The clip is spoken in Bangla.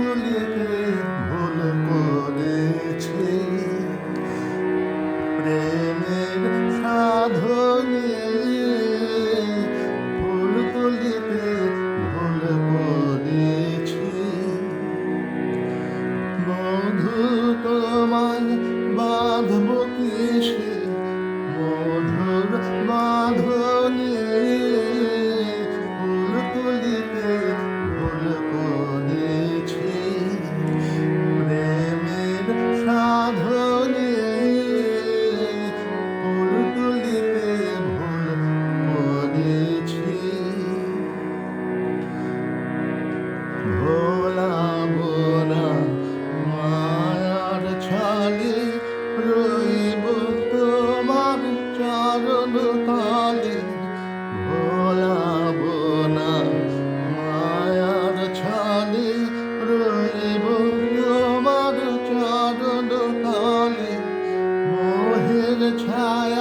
ভুলিতে ভুল করেছি। প্রেমে কোনদিন ভোলাব না। মায়ার ছাদে রইব তোমার চরণ কালে মোহের ছায়া